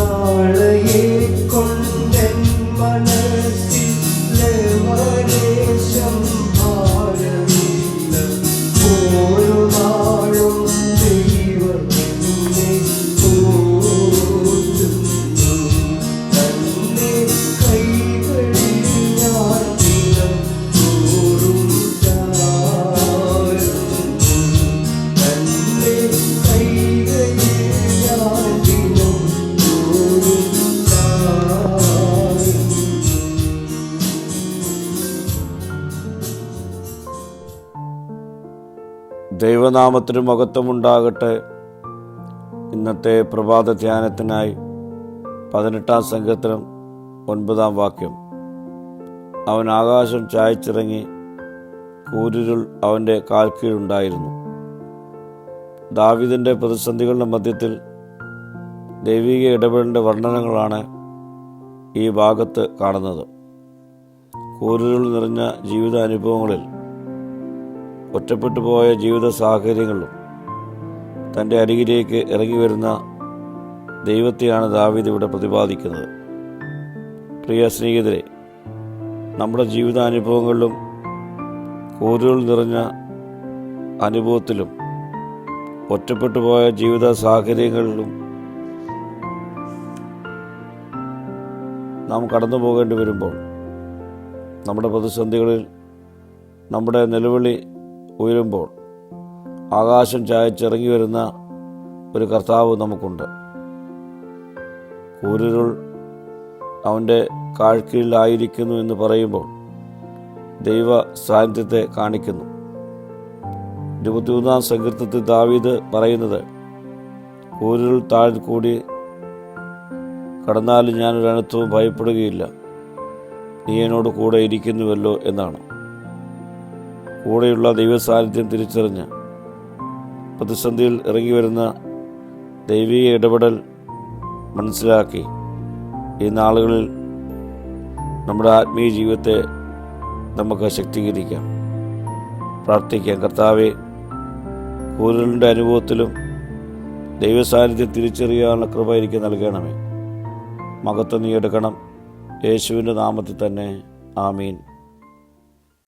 நாளையே கொண்டென் மனசு ദൈവനാമത്തിന് മഹത്വമുണ്ടാകട്ടെ. ഇന്നത്തെ പ്രഭാത ധ്യാനത്തിനായി പതിനെട്ടാം സംഘത്തിനും ഒൻപതാം വാക്യം. അവൻ ആകാശം ചായച്ചിറങ്ങി കൂരിരുൾ അവന്റെ കാൽക്കീഴുണ്ടായിരുന്നു ദാവിദിന്റെ പ്രതിസന്ധികളുടെ മധ്യത്തിൽ ദൈവിക ഇടപെടലിന്റെ വർണനങ്ങളാണ് ഈ ഭാഗത്ത് കാണുന്നത്. കൂരിരുൾ നിറഞ്ഞ ജീവിത അനുഭവങ്ങളിൽ ഒറ്റപ്പെട്ടു പോയ ജീവിത സാഹചര്യങ്ങളിലും തന്റെ അരികിലേക്ക് ഇറങ്ങി വരുന്ന ദൈവത്തെയാണ് ദാവീദ് ഇവിടെ പ്രതിപാദിക്കുന്നത്. പ്രിയ സ്നേഹിതരെ നമ്മുടെ ജീവിതാനുഭവങ്ങളിലും കൂരുകൾ നിറഞ്ഞ അനുഭവത്തിലും ഒറ്റപ്പെട്ടു പോയ ജീവിത സാഹചര്യങ്ങളിലും നാം കടന്നു പോകേണ്ടി വരുമ്പോൾ നമ്മുടെ പ്രതിസന്ധികളിൽ നമ്മുടെ നിലവിളി ഉയരുമ്പോൾ ആകാശം ചായച്ചിറങ്ങി വരുന്ന ഒരു കർത്താവ് നമുക്കുണ്ട്. കൂരിരുൾ അവന്റെ കാഴ്ക്കീഴിലായിരിക്കുന്നു എന്ന് പറയുമ്പോൾ ദൈവ സാന്നിധ്യത്തെ കാണിക്കുന്നു. ഇരുപത്തിമൂന്നാം സങ്കീർത്തത്തിൽ ദാവീദ് പറയുന്നത് കൂരിരുൾ താഴെ കൂടി കടന്നാലും ഞാനൊരു അനത്വവും ഭയപ്പെടുകയില്ല. നീ എന്നോട് കൂടെ ഇരിക്കുന്നുവല്ലോ എന്നാണ്. കൂടെയുള്ള ദൈവസാന്നിധ്യം തിരിച്ചറിഞ്ഞ് പ്രതിസന്ധിയിൽ ഇറങ്ങി വരുന്ന ദൈവീക ഇടപെടൽ മനസ്സിലാക്കി ഈ നാളുകളിൽ നമ്മുടെ ആത്മീയ ജീവിതത്തെ നമുക്ക് ശക്തീകരിക്കാം. പ്രാർത്ഥിക്കാം. കർത്താവെ കൂരലിന്റെ അനുഭവത്തിലും ദൈവസാന്നിധ്യം തിരിച്ചറിയാനുള്ള കൃപ എനിക്ക് നൽകണമേ. മകത്വം നീ എടുക്കണം. യേശുവിന്റെ നാമത്തിൽ തന്നെ. ആമീൻ.